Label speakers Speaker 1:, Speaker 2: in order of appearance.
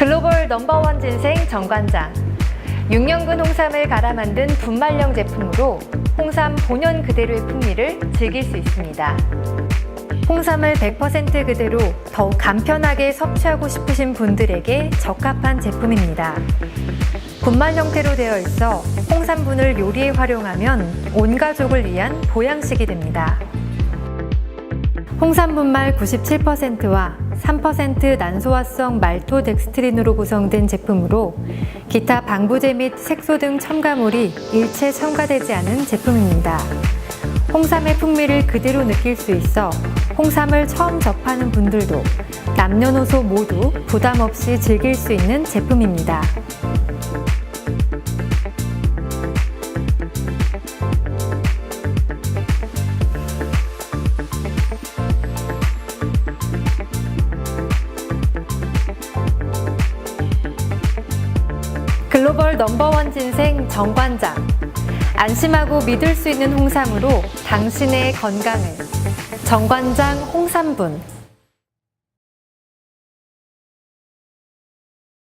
Speaker 1: 글로벌 넘버원 진생 정관장. 6년근 홍삼을 갈아 만든 분말령 제품으로 홍삼 본연 그대로의 풍미를 즐길 수 있습니다. 홍삼을 100% 그대로 더욱 간편하게 섭취하고 싶으신 분들에게 적합한 제품입니다. 분말 형태로 되어 있어 홍삼분을 요리에 활용하면 온 가족을 위한 보양식이 됩니다. 홍삼 분말 97%와 3% 난소화성 말토덱스트린으로 구성된 제품으로 기타 방부제 및 색소 등 첨가물이 일체 첨가되지 않은 제품입니다. 홍삼의 풍미를 그대로 느낄 수 있어 홍삼을 처음 접하는 분들도 남녀노소 모두 부담 없이 즐길 수 있는 제품입니다. 글로벌 넘버원 진생 정관장. 안심하고 믿을 수 있는 홍삼으로 당신의 건강을. 정관장 홍삼분.